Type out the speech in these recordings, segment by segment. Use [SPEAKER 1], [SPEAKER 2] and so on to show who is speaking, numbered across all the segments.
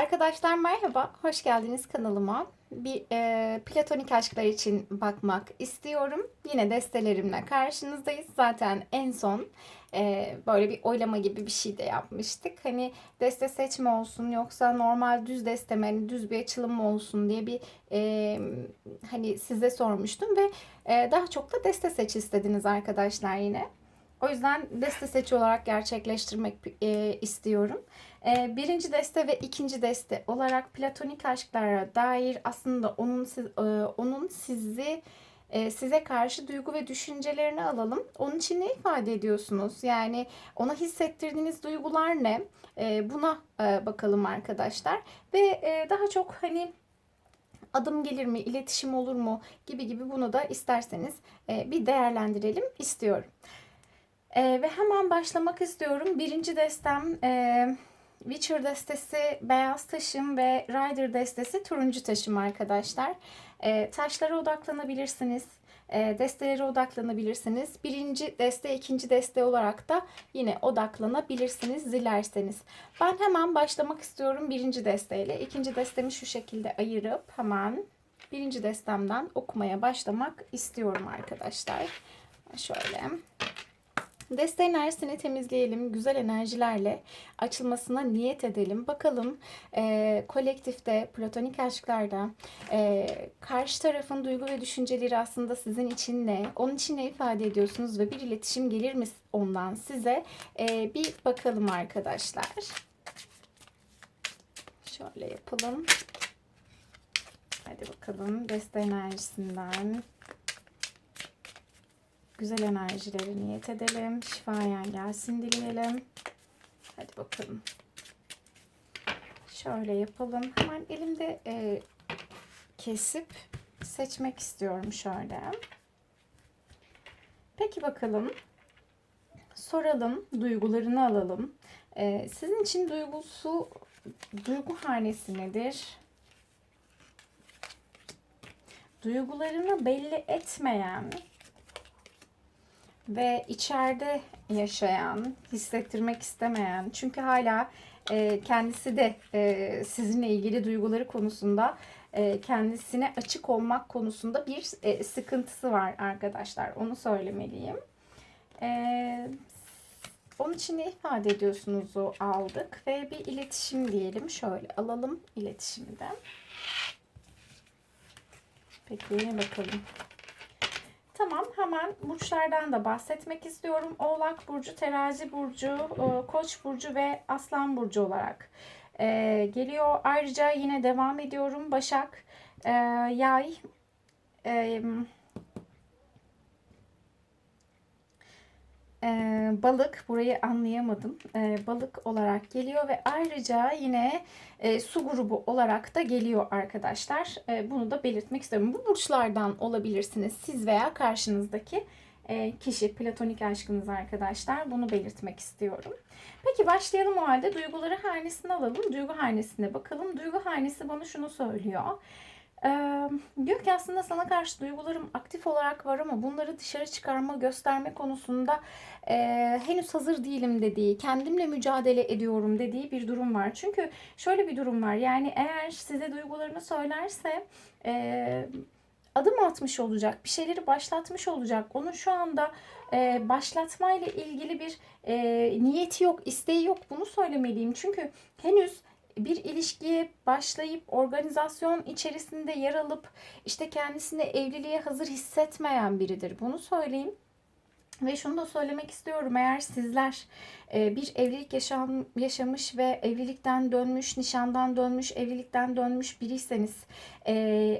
[SPEAKER 1] Arkadaşlar merhaba, hoş geldiniz kanalıma. Bir e, platonik aşklar için bakmak istiyorum. Yine destelerimle karşınızdayız. Zaten en son e, böyle bir oylama gibi bir şey de yapmıştık. Hani deste seçme olsun yoksa normal düz desteme, hani düz bir açılım mı olsun diye bir e, hani size sormuştum ve e, daha çok da deste seç istediniz arkadaşlar yine. O yüzden deste seçi olarak gerçekleştirmek e, istiyorum. E, birinci deste ve ikinci deste olarak platonik aşklara dair aslında onun siz, e, onun sizi e, size karşı duygu ve düşüncelerini alalım. Onun için ne ifade ediyorsunuz? Yani ona hissettirdiğiniz duygular ne? E, buna bakalım arkadaşlar. Ve daha çok hani adım gelir mi, iletişim olur mu gibi gibi bunu da isterseniz bir değerlendirelim istiyorum. Ve hemen başlamak istiyorum. Birinci destem Witcher destesi beyaz taşım ve Rider destesi turuncu taşım arkadaşlar. E, taşlara odaklanabilirsiniz. E, destelere odaklanabilirsiniz. Birinci deste, ikinci deste olarak da yine odaklanabilirsiniz dilerseniz. Ben hemen başlamak istiyorum birinci desteyle. İkinci destemi şu şekilde ayırıp hemen birinci destemden okumaya başlamak istiyorum arkadaşlar. Şöyle. Deste enerjisini temizleyelim. Güzel enerjilerle açılmasına niyet edelim. Bakalım e, kolektifte, platonik aşklarda e, karşı tarafın duygu ve düşünceleri aslında sizin için ne? Onun için ne ifade ediyorsunuz ve bir iletişim gelir mi ondan size? E, bir bakalım arkadaşlar. Şöyle yapalım. Hadi bakalım deste enerjisinden güzel enerjileri niyet edelim. Şifayen gelsin dileyelim. Hadi bakalım. Şöyle yapalım. Hemen elimde e, kesip seçmek istiyorum şöyle. Peki bakalım. Soralım. Duygularını alalım. E, sizin için duygusu, duygu hanesi nedir? Duygularını belli etmeyen, ve içeride yaşayan, hissettirmek istemeyen, çünkü hala e, kendisi de e, sizinle ilgili duyguları konusunda e, kendisine açık olmak konusunda bir e, sıkıntısı var arkadaşlar. Onu söylemeliyim. E, onun için ne ifade ediyorsunuzu aldık ve bir iletişim diyelim. Şöyle alalım iletişimi de. Peki bakalım. Tamam hemen burçlardan da bahsetmek istiyorum. Oğlak Burcu, Terazi Burcu, e, Koç Burcu ve Aslan Burcu olarak e, geliyor. Ayrıca yine devam ediyorum. Başak, e, balık burayı anlayamadım. E, balık olarak geliyor ve ayrıca yine e, su grubu olarak da geliyor arkadaşlar. E, bunu da belirtmek istiyorum. Bu burçlardan olabilirsiniz siz veya karşınızdaki e, kişi platonik aşkınız arkadaşlar. Bunu belirtmek istiyorum. Peki başlayalım o halde. Duyguları hanesine alalım. Duygu hanesine bakalım. Duygu hanesi bana şunu söylüyor. Ee, diyor ki aslında sana karşı duygularım aktif olarak var ama bunları dışarı çıkarma, gösterme konusunda e, henüz hazır değilim dediği, kendimle mücadele ediyorum dediği bir durum var. Çünkü şöyle bir durum var. Yani eğer size duygularını söylerse e, adım atmış olacak, bir şeyleri başlatmış olacak. Onun şu anda e, başlatmayla ilgili bir e, niyeti yok, isteği yok. Bunu söylemeliyim. Çünkü henüz bir ilişkiye başlayıp organizasyon içerisinde yer alıp işte kendisini evliliğe hazır hissetmeyen biridir. Bunu söyleyeyim. Ve şunu da söylemek istiyorum eğer sizler e, bir evlilik yaşam, yaşamış ve evlilikten dönmüş, nişandan dönmüş, evlilikten dönmüş biriyseniz, e,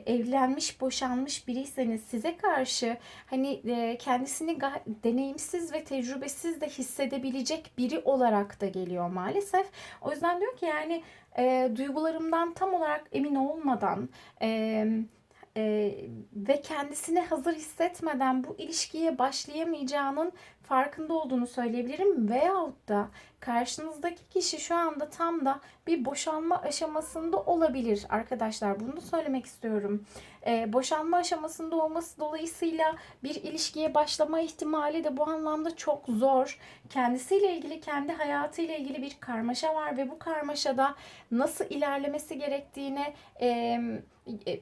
[SPEAKER 1] evlenmiş, boşanmış biriyseniz size karşı hani e, kendisini deneyimsiz ve tecrübesiz de hissedebilecek biri olarak da geliyor maalesef. O yüzden diyor ki yani duygularımdan tam olarak emin olmadan... E, e, ve kendisini hazır hissetmeden bu ilişkiye başlayamayacağının farkında olduğunu söyleyebilirim. Veyahut da karşınızdaki kişi şu anda tam da bir boşanma aşamasında olabilir arkadaşlar. Bunu söylemek istiyorum. Ee, boşanma aşamasında olması dolayısıyla bir ilişkiye başlama ihtimali de bu anlamda çok zor. Kendisiyle ilgili, kendi hayatıyla ilgili bir karmaşa var ve bu karmaşada nasıl ilerlemesi gerektiğine e, e,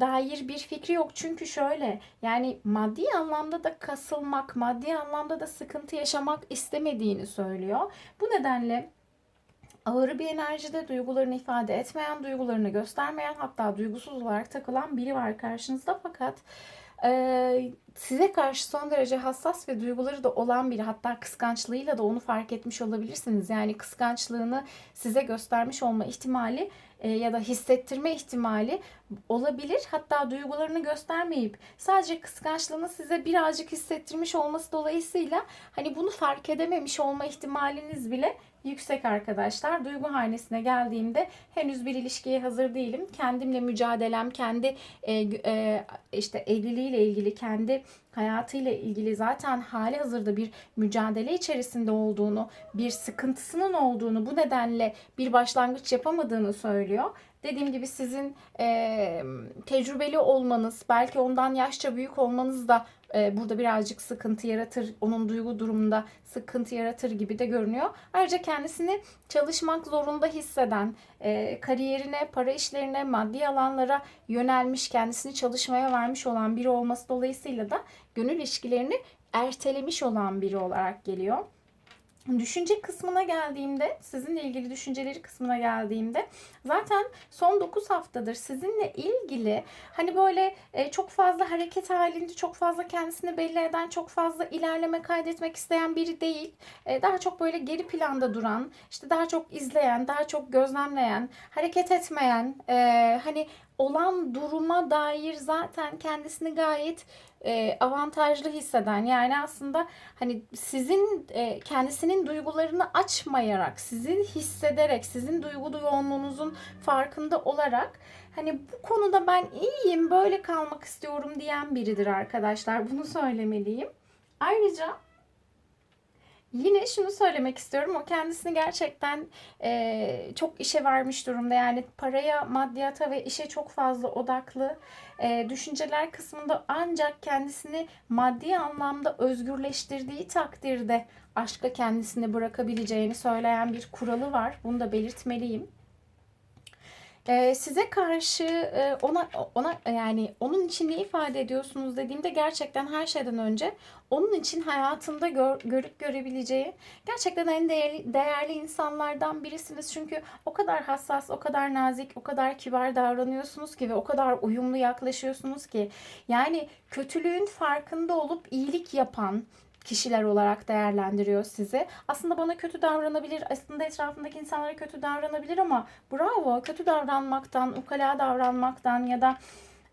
[SPEAKER 1] dair bir fikri yok. Çünkü şöyle yani maddi anlamda da kasılmak, maddi anlamda da sıkıntı yaşamak istemediğini söylüyor. Bu nedenle ağır bir enerjide duygularını ifade etmeyen, duygularını göstermeyen hatta duygusuz olarak takılan biri var karşınızda. Fakat e, size karşı son derece hassas ve duyguları da olan biri hatta kıskançlığıyla da onu fark etmiş olabilirsiniz. Yani kıskançlığını size göstermiş olma ihtimali e, ya da hissettirme ihtimali olabilir. Hatta duygularını göstermeyip sadece kıskançlığını size birazcık hissettirmiş olması dolayısıyla hani bunu fark edememiş olma ihtimaliniz bile yüksek arkadaşlar. Duygu hanesine geldiğimde henüz bir ilişkiye hazır değilim. Kendimle mücadelem, kendi e, e, işte evliliğiyle ilgili, kendi hayatıyla ilgili zaten hali hazırda bir mücadele içerisinde olduğunu, bir sıkıntısının olduğunu, bu nedenle bir başlangıç yapamadığını söylüyor. Dediğim gibi sizin e, tecrübeli olmanız, belki ondan yaşça büyük olmanız da e, burada birazcık sıkıntı yaratır. Onun duygu durumunda sıkıntı yaratır gibi de görünüyor. Ayrıca kendisini çalışmak zorunda hisseden, e, kariyerine, para işlerine, maddi alanlara yönelmiş, kendisini çalışmaya vermiş olan biri olması dolayısıyla da gönül ilişkilerini ertelemiş olan biri olarak geliyor. Düşünce kısmına geldiğimde, sizinle ilgili düşünceleri kısmına geldiğimde zaten son 9 haftadır sizinle ilgili hani böyle e, çok fazla hareket halinde, çok fazla kendisini belli eden, çok fazla ilerleme kaydetmek isteyen biri değil. E, daha çok böyle geri planda duran, işte daha çok izleyen, daha çok gözlemleyen, hareket etmeyen, e, hani olan duruma dair zaten kendisini gayet e, avantajlı hisseden yani aslında hani sizin e, kendisinin duygularını açmayarak, sizin hissederek, sizin duygu yoğunluğunuzun farkında olarak hani bu konuda ben iyiyim, böyle kalmak istiyorum diyen biridir arkadaşlar. Bunu söylemeliyim. Ayrıca Yine şunu söylemek istiyorum. O kendisini gerçekten e, çok işe vermiş durumda. Yani paraya, maddiyata ve işe çok fazla odaklı. E, düşünceler kısmında ancak kendisini maddi anlamda özgürleştirdiği takdirde aşka kendisini bırakabileceğini söyleyen bir kuralı var. Bunu da belirtmeliyim. Ee, size karşı e, ona ona yani onun için ne ifade ediyorsunuz dediğimde gerçekten her şeyden önce onun için hayatında gör, görüp görebileceği gerçekten en değerli, değerli insanlardan birisiniz. Çünkü o kadar hassas, o kadar nazik, o kadar kibar davranıyorsunuz ki ve o kadar uyumlu yaklaşıyorsunuz ki yani kötülüğün farkında olup iyilik yapan, kişiler olarak değerlendiriyor sizi. Aslında bana kötü davranabilir, aslında etrafındaki insanlara kötü davranabilir ama bravo kötü davranmaktan, ukala davranmaktan ya da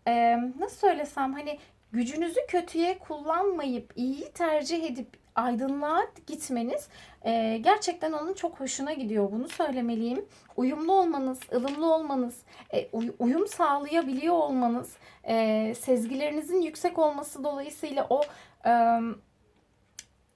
[SPEAKER 1] e, nasıl söylesem hani gücünüzü kötüye kullanmayıp iyiyi tercih edip aydınlığa gitmeniz e, gerçekten onun çok hoşuna gidiyor. Bunu söylemeliyim. Uyumlu olmanız, ılımlı olmanız, e, uyum sağlayabiliyor olmanız, e, sezgilerinizin yüksek olması dolayısıyla o e,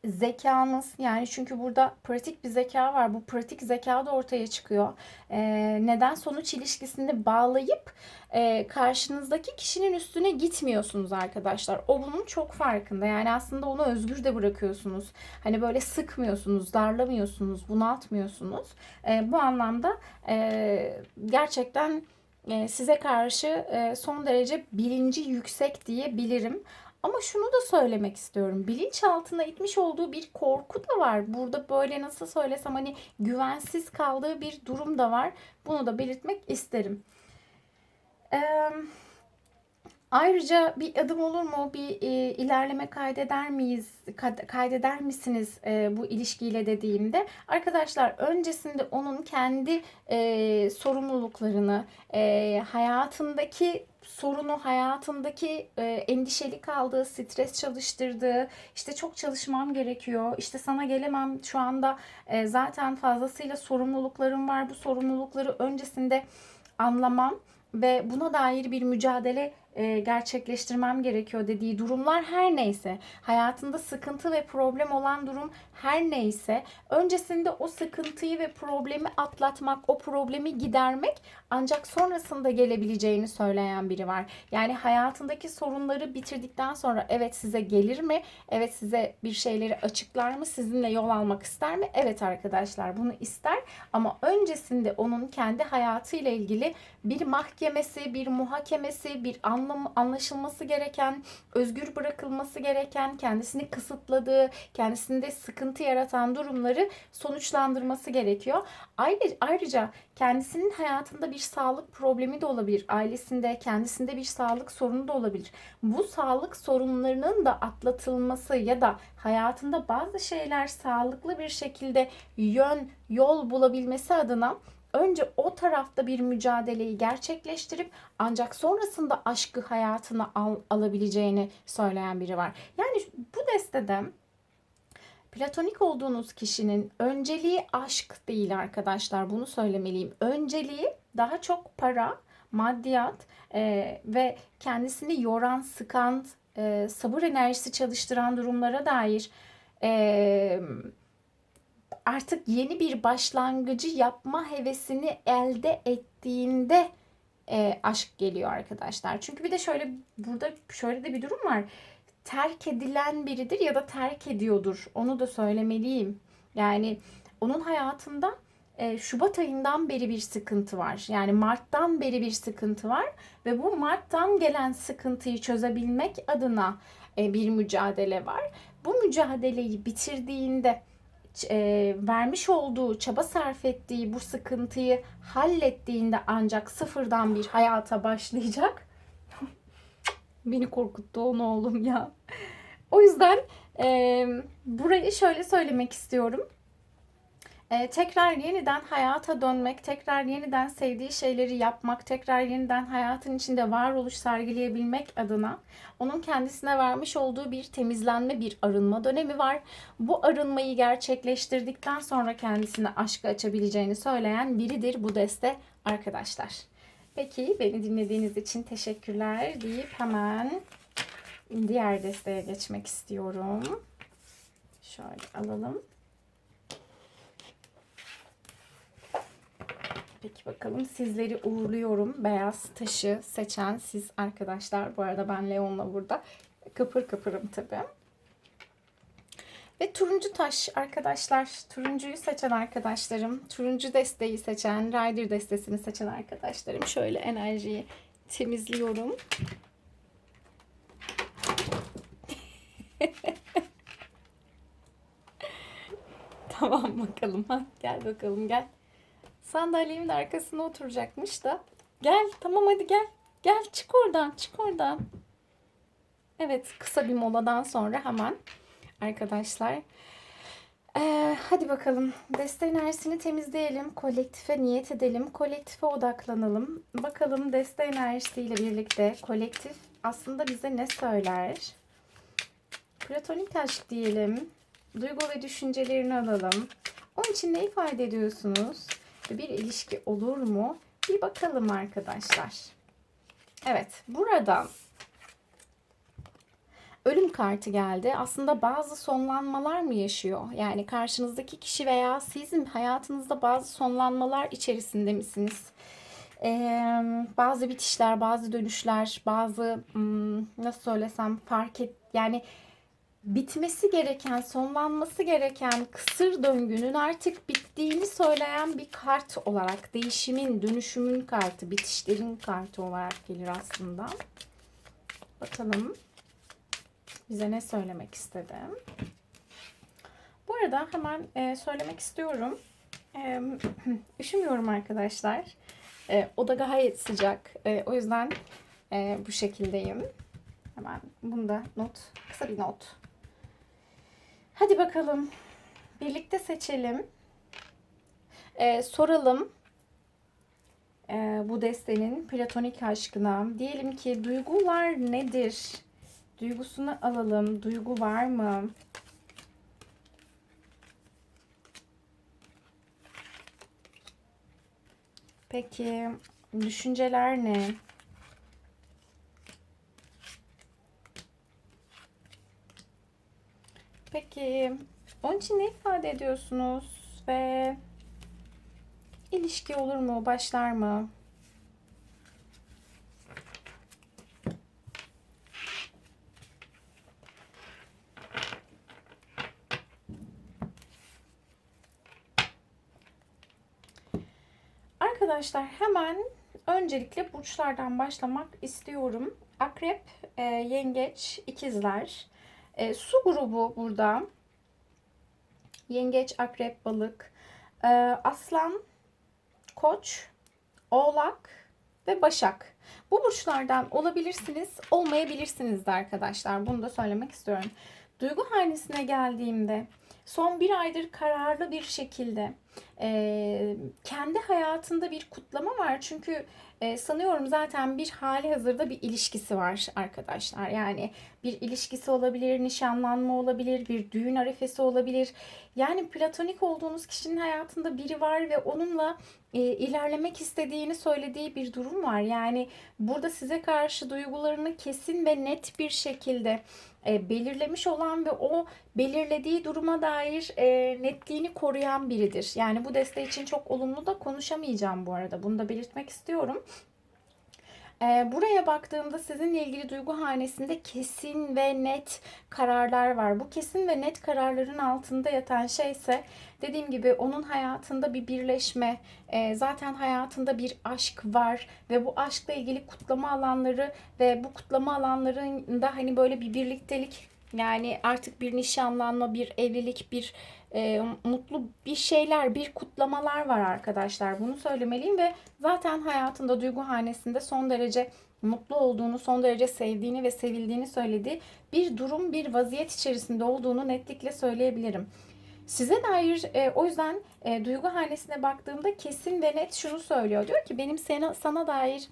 [SPEAKER 1] zekanız yani çünkü burada pratik bir zeka var. Bu pratik zeka da ortaya çıkıyor. Ee, neden sonuç ilişkisini bağlayıp e, karşınızdaki kişinin üstüne gitmiyorsunuz arkadaşlar. O bunun çok farkında. Yani aslında onu özgür de bırakıyorsunuz. Hani böyle sıkmıyorsunuz, darlamıyorsunuz, bunaltmıyorsunuz. E, bu anlamda e, gerçekten e, size karşı e, son derece bilinci yüksek diyebilirim. Ama şunu da söylemek istiyorum. Bilinçaltına itmiş olduğu bir korku da var. Burada böyle nasıl söylesem hani güvensiz kaldığı bir durum da var. Bunu da belirtmek isterim. Eee Ayrıca bir adım olur mu? Bir e, ilerleme kaydeder miyiz? Kaydeder misiniz e, bu ilişkiyle dediğimde? Arkadaşlar öncesinde onun kendi e, sorumluluklarını, e, hayatındaki sorunu, hayatındaki e, endişeli kaldığı, stres çalıştırdığı, işte çok çalışmam gerekiyor, işte sana gelemem şu anda e, zaten fazlasıyla sorumluluklarım var. Bu sorumlulukları öncesinde anlamam ve buna dair bir mücadele e, gerçekleştirmem gerekiyor dediği durumlar her neyse, hayatında sıkıntı ve problem olan durum her neyse, öncesinde o sıkıntıyı ve problemi atlatmak, o problemi gidermek ancak sonrasında gelebileceğini söyleyen biri var. Yani hayatındaki sorunları bitirdikten sonra evet size gelir mi? Evet size bir şeyleri açıklar mı? Sizinle yol almak ister mi? Evet arkadaşlar bunu ister ama öncesinde onun kendi hayatıyla ilgili bir mahkemesi, bir muhakemesi, bir anlaşılması gereken, özgür bırakılması gereken, kendisini kısıtladığı, kendisinde sıkıntı yaratan durumları sonuçlandırması gerekiyor. Ayrıca, ayrıca kendisinin hayatında bir sağlık problemi de olabilir. Ailesinde, kendisinde bir sağlık sorunu da olabilir. Bu sağlık sorunlarının da atlatılması ya da hayatında bazı şeyler sağlıklı bir şekilde yön, yol bulabilmesi adına önce o tarafta bir mücadeleyi gerçekleştirip ancak sonrasında aşkı hayatına al, alabileceğini söyleyen biri var. Yani bu destede platonik olduğunuz kişinin önceliği aşk değil arkadaşlar. Bunu söylemeliyim. Önceliği daha çok para, maddiyat e, ve kendisini yoran, sıkan, e, sabır enerjisi çalıştıran durumlara dair e, artık yeni bir başlangıcı yapma hevesini elde ettiğinde e, aşk geliyor arkadaşlar. Çünkü bir de şöyle burada şöyle de bir durum var. Terk edilen biridir ya da terk ediyordur. Onu da söylemeliyim. Yani onun hayatında e, Şubat ayından beri bir sıkıntı var. Yani Mart'tan beri bir sıkıntı var ve bu Mart'tan gelen sıkıntıyı çözebilmek adına e, bir mücadele var. Bu mücadeleyi bitirdiğinde e, vermiş olduğu, çaba sarf ettiği bu sıkıntıyı hallettiğinde ancak sıfırdan bir hayata başlayacak. Beni korkuttu onu oğlum ya. O yüzden e, burayı şöyle söylemek istiyorum. E, tekrar yeniden hayata dönmek, tekrar yeniden sevdiği şeyleri yapmak, tekrar yeniden hayatın içinde varoluş sergileyebilmek adına onun kendisine vermiş olduğu bir temizlenme, bir arınma dönemi var. Bu arınmayı gerçekleştirdikten sonra kendisine aşkı açabileceğini söyleyen biridir bu deste arkadaşlar. Peki beni dinlediğiniz için teşekkürler deyip hemen diğer desteğe geçmek istiyorum. Şöyle alalım. Peki bakalım sizleri uğurluyorum. Beyaz taşı seçen siz arkadaşlar. Bu arada ben Leon'la burada kıpır kıpırım tabii. Ve turuncu taş arkadaşlar. Turuncuyu seçen arkadaşlarım. Turuncu desteği seçen, Rider destesini seçen arkadaşlarım. Şöyle enerjiyi temizliyorum. tamam bakalım. Ha, gel bakalım gel. Sandalyemin arkasına oturacakmış da. Gel tamam hadi gel. Gel çık oradan çık oradan. Evet kısa bir moladan sonra hemen arkadaşlar. Ee, hadi bakalım. Deste enerjisini temizleyelim. Kolektife niyet edelim. Kolektife odaklanalım. Bakalım deste enerjisiyle birlikte kolektif aslında bize ne söyler? Platonik aşk diyelim. Duygu ve düşüncelerini alalım. Onun için ne ifade ediyorsunuz? Bir ilişki olur mu? Bir bakalım arkadaşlar. Evet, burada ölüm kartı geldi. Aslında bazı sonlanmalar mı yaşıyor? Yani karşınızdaki kişi veya sizin hayatınızda bazı sonlanmalar içerisinde misiniz? Ee, bazı bitişler, bazı dönüşler, bazı hmm, nasıl söylesem fark et yani bitmesi gereken, sonlanması gereken kısır döngünün artık bittiğini söyleyen bir kart olarak değişimin, dönüşümün kartı, bitişlerin kartı olarak gelir aslında. Bakalım bize ne söylemek istedim. Bu arada hemen e, söylemek istiyorum. E, üşümüyorum arkadaşlar. E, o da gayet sıcak. E, o yüzden e, bu şekildeyim. Hemen bunda not, kısa bir not Hadi bakalım. Birlikte seçelim. Ee, soralım. Ee, bu destenin platonik aşkına. Diyelim ki duygular nedir? Duygusunu alalım. Duygu var mı? Peki düşünceler ne? Peki onun için ne ifade ediyorsunuz ve ilişki olur mu, başlar mı? Arkadaşlar hemen öncelikle burçlardan başlamak istiyorum. Akrep, e, yengeç, ikizler. E, su grubu burada. Yengeç, akrep, balık. E, aslan, koç, oğlak ve başak. Bu burçlardan olabilirsiniz, olmayabilirsiniz de arkadaşlar. Bunu da söylemek istiyorum. Duygu hanesine geldiğimde son bir aydır kararlı bir şekilde e, kendi hayatında bir kutlama var. Çünkü e, sanıyorum zaten bir hali hazırda bir ilişkisi var arkadaşlar. Yani bir ilişkisi olabilir, nişanlanma olabilir, bir düğün arifesi olabilir. Yani platonik olduğunuz kişinin hayatında biri var ve onunla e, ilerlemek istediğini söylediği bir durum var. Yani burada size karşı duygularını kesin ve net bir şekilde e, belirlemiş olan ve o belirlediği duruma dair e, netliğini koruyan biridir. Yani bu desteği için çok olumlu da konuşamayacağım bu arada. Bunu da belirtmek istiyorum. E, buraya baktığımda sizinle ilgili duygu hanesinde kesin ve net kararlar var. Bu kesin ve net kararların altında yatan şey ise dediğim gibi onun hayatında bir birleşme, e, zaten hayatında bir aşk var ve bu aşkla ilgili kutlama alanları ve bu kutlama alanlarında hani böyle bir birliktelik yani artık bir nişanlanma, bir evlilik, bir e, mutlu bir şeyler, bir kutlamalar var arkadaşlar. Bunu söylemeliyim ve zaten hayatında duygu hanesinde son derece mutlu olduğunu, son derece sevdiğini ve sevildiğini söylediği bir durum, bir vaziyet içerisinde olduğunu netlikle söyleyebilirim. Size dair e, o yüzden e, duygu hanesine baktığımda kesin ve net şunu söylüyor. Diyor ki benim sana, sana dair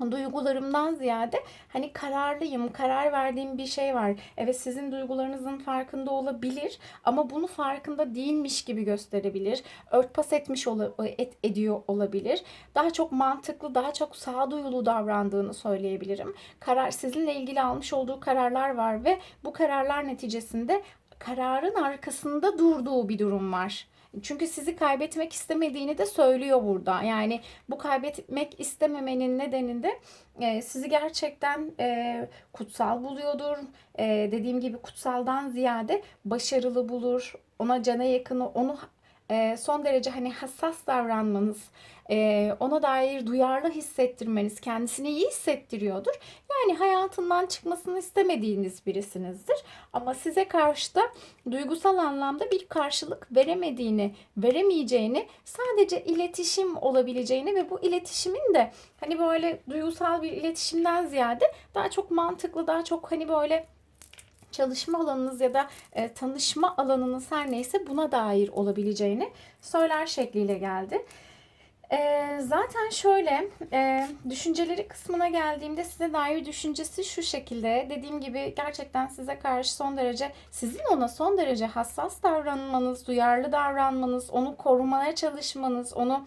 [SPEAKER 1] duygularımdan ziyade hani kararlıyım, karar verdiğim bir şey var. Evet sizin duygularınızın farkında olabilir ama bunu farkında değilmiş gibi gösterebilir. Örtbas etmiş ol et, ediyor olabilir. Daha çok mantıklı, daha çok sağduyulu davrandığını söyleyebilirim. Karar sizinle ilgili almış olduğu kararlar var ve bu kararlar neticesinde kararın arkasında durduğu bir durum var. Çünkü sizi kaybetmek istemediğini de söylüyor burada. Yani bu kaybetmek istememenin nedeninde e, sizi gerçekten e, kutsal buluyordur. E, dediğim gibi kutsaldan ziyade başarılı bulur. Ona cana yakını, onu e, son derece hani hassas davranmanız, e, ona dair duyarlı hissettirmeniz kendisini iyi hissettiriyordur. Yani hayatından çıkmasını istemediğiniz birisinizdir. Ama size karşı da duygusal anlamda bir karşılık veremediğini, veremeyeceğini, sadece iletişim olabileceğini ve bu iletişimin de hani böyle duygusal bir iletişimden ziyade daha çok mantıklı, daha çok hani böyle çalışma alanınız ya da e, tanışma alanınız her neyse buna dair olabileceğini söyler şekliyle geldi. E, zaten şöyle e, düşünceleri kısmına geldiğimde size dair düşüncesi şu şekilde. Dediğim gibi gerçekten size karşı son derece sizin ona son derece hassas davranmanız, duyarlı davranmanız, onu korumaya çalışmanız, onu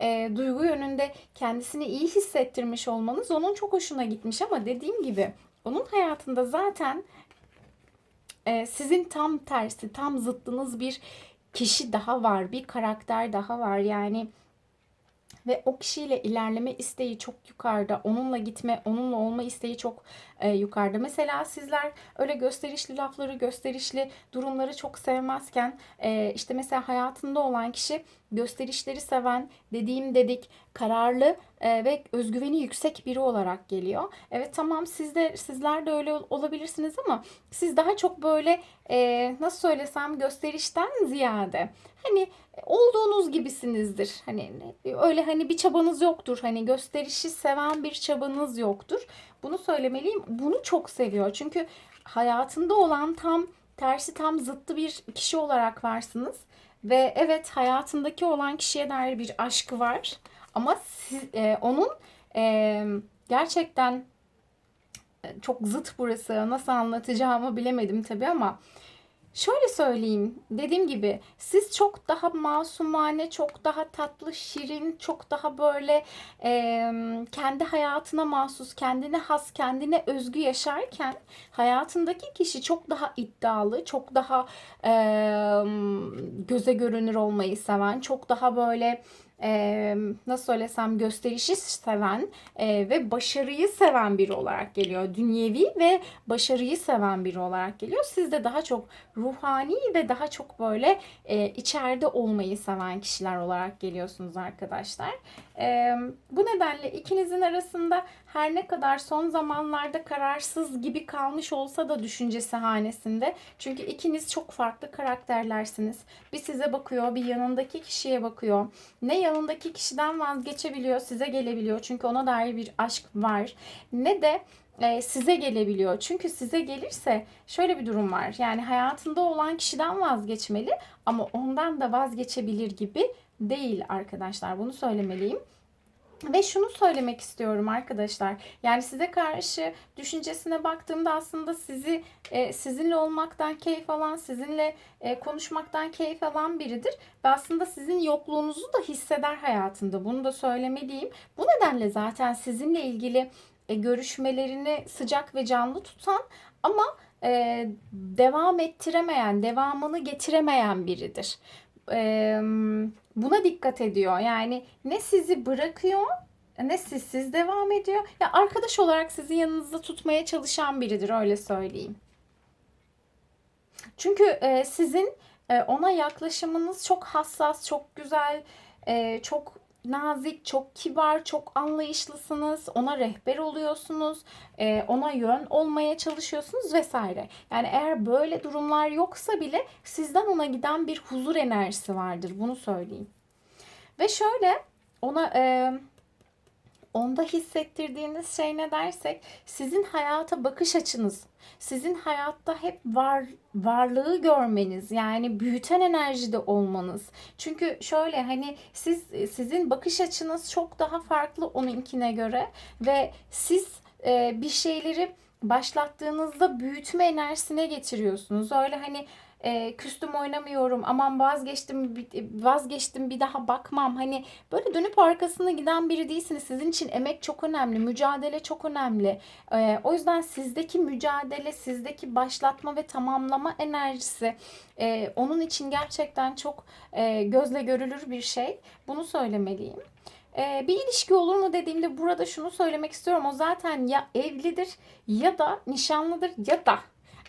[SPEAKER 1] e, duygu yönünde kendisini iyi hissettirmiş olmanız onun çok hoşuna gitmiş ama dediğim gibi onun hayatında zaten e, sizin tam tersi, tam zıttınız bir kişi daha var, bir karakter daha var. Yani ve o kişiyle ilerleme isteği çok yukarıda. Onunla gitme, onunla olma isteği çok e, yukarıda. Mesela sizler öyle gösterişli lafları, gösterişli durumları çok sevmezken e, işte mesela hayatında olan kişi gösterişleri seven, dediğim dedik, kararlı e, ve özgüveni yüksek biri olarak geliyor. Evet tamam siz de sizler de öyle olabilirsiniz ama siz daha çok böyle e, nasıl söylesem gösterişten ziyade hani olduğunuz gibisinizdir. Hani öyle hani bir çabanız yoktur. Hani gösterişi seven bir çabanız yoktur. Bunu söylemeliyim. Bunu çok seviyor. Çünkü hayatında olan tam tersi tam zıttı bir kişi olarak varsınız. Ve evet hayatındaki olan kişiye dair bir aşkı var. Ama siz, e, onun e, gerçekten e, çok zıt burası. Nasıl anlatacağımı bilemedim tabii ama Şöyle söyleyeyim, dediğim gibi siz çok daha masumane, çok daha tatlı, şirin, çok daha böyle e, kendi hayatına mahsus, kendine has, kendine özgü yaşarken hayatındaki kişi çok daha iddialı, çok daha e, göze görünür olmayı seven, çok daha böyle e, nasıl söylesem gösterişi seven e, ve başarıyı seven biri olarak geliyor. Dünyevi ve başarıyı seven biri olarak geliyor. Siz de daha çok ruhani ve daha çok böyle e, içeride olmayı seven kişiler olarak geliyorsunuz arkadaşlar. E, bu nedenle ikinizin arasında her ne kadar son zamanlarda kararsız gibi kalmış olsa da düşüncesi hanesinde. Çünkü ikiniz çok farklı karakterlersiniz. Bir size bakıyor, bir yanındaki kişiye bakıyor. Ne yanındaki kişiden vazgeçebiliyor, size gelebiliyor. Çünkü ona dair bir aşk var. Ne de e, size gelebiliyor. Çünkü size gelirse şöyle bir durum var. Yani hayatında olan kişiden vazgeçmeli ama ondan da vazgeçebilir gibi değil arkadaşlar. Bunu söylemeliyim. Ve şunu söylemek istiyorum arkadaşlar. Yani size karşı düşüncesine baktığımda aslında sizi e, sizinle olmaktan keyif alan, sizinle e, konuşmaktan keyif alan biridir. Ve aslında sizin yokluğunuzu da hisseder hayatında. Bunu da söylemeliyim. Bu nedenle zaten sizinle ilgili e, görüşmelerini sıcak ve canlı tutan ama e, devam ettiremeyen, devamını getiremeyen biridir. E, buna dikkat ediyor. Yani ne sizi bırakıyor ne sizsiz devam ediyor. Ya arkadaş olarak sizi yanınızda tutmaya çalışan biridir öyle söyleyeyim. Çünkü e, sizin e, ona yaklaşımınız çok hassas, çok güzel, e, çok nazik, çok kibar, çok anlayışlısınız. Ona rehber oluyorsunuz. E, ona yön olmaya çalışıyorsunuz vesaire. Yani eğer böyle durumlar yoksa bile sizden ona giden bir huzur enerjisi vardır. Bunu söyleyeyim. Ve şöyle ona onda hissettirdiğiniz şey ne dersek sizin hayata bakış açınız, sizin hayatta hep var varlığı görmeniz yani büyüten enerjide olmanız. Çünkü şöyle hani siz sizin bakış açınız çok daha farklı onunkine göre ve siz e, bir şeyleri başlattığınızda büyütme enerjisine getiriyorsunuz. Öyle hani e, küstüm oynamıyorum aman vazgeçtim vazgeçtim bir daha bakmam. Hani böyle dönüp arkasına giden biri değilsiniz. Sizin için emek çok önemli mücadele çok önemli. E, o yüzden sizdeki mücadele sizdeki başlatma ve tamamlama enerjisi e, onun için gerçekten çok e, gözle görülür bir şey. Bunu söylemeliyim. Ee, bir ilişki olur mu dediğimde burada şunu söylemek istiyorum. O zaten ya evlidir ya da nişanlıdır ya da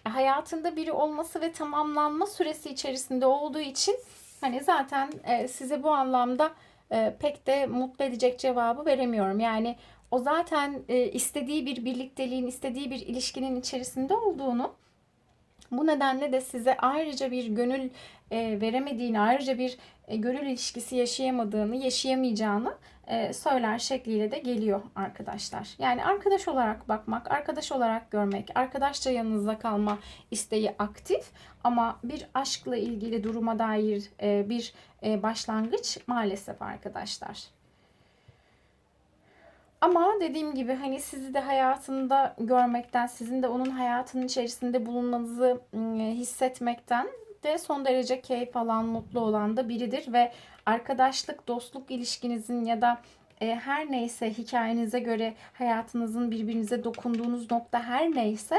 [SPEAKER 1] hayatında biri olması ve tamamlanma süresi içerisinde olduğu için hani zaten e, size bu anlamda e, pek de mutlu edecek cevabı veremiyorum. Yani o zaten e, istediği bir birlikteliğin, istediği bir ilişkinin içerisinde olduğunu bu nedenle de size ayrıca bir gönül veremediğini, ayrıca bir gönül ilişkisi yaşayamadığını, yaşayamayacağını söyler şekliyle de geliyor arkadaşlar. Yani arkadaş olarak bakmak, arkadaş olarak görmek, arkadaşça yanınızda kalma isteği aktif ama bir aşkla ilgili duruma dair e, bir e, başlangıç maalesef arkadaşlar. Ama dediğim gibi hani sizi de hayatında görmekten, sizin de onun hayatının içerisinde bulunmanızı hissetmekten de son derece keyif alan, mutlu olan da biridir ve arkadaşlık, dostluk ilişkinizin ya da e, her neyse hikayenize göre hayatınızın birbirinize dokunduğunuz nokta her neyse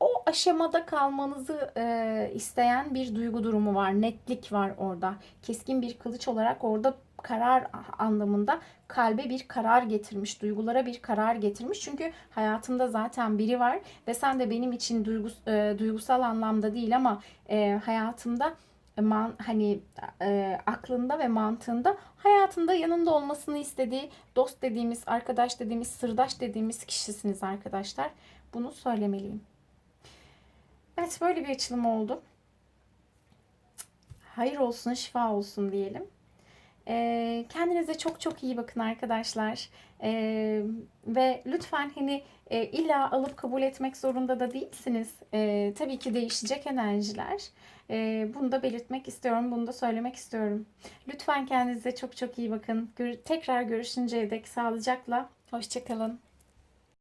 [SPEAKER 1] o aşamada kalmanızı e, isteyen bir duygu durumu var. Netlik var orada. Keskin bir kılıç olarak orada karar anlamında kalbe bir karar getirmiş, duygulara bir karar getirmiş. Çünkü hayatında zaten biri var ve sen de benim için duygus, e, duygusal anlamda değil ama e, hayatımda man, hani e, aklında ve mantığında hayatında yanında olmasını istediği dost dediğimiz, arkadaş dediğimiz, sırdaş dediğimiz kişisiniz arkadaşlar. Bunu söylemeliyim. Evet böyle bir açılım oldu. Hayır olsun, şifa olsun diyelim. E, kendinize çok çok iyi bakın arkadaşlar. E, ve lütfen hani e, illa alıp kabul etmek zorunda da değilsiniz. E, tabii ki değişecek enerjiler. E, bunu da belirtmek istiyorum. Bunu da söylemek istiyorum. Lütfen kendinize çok çok iyi bakın. Gör- tekrar görüşünceye dek sağlıcakla. Hoşçakalın.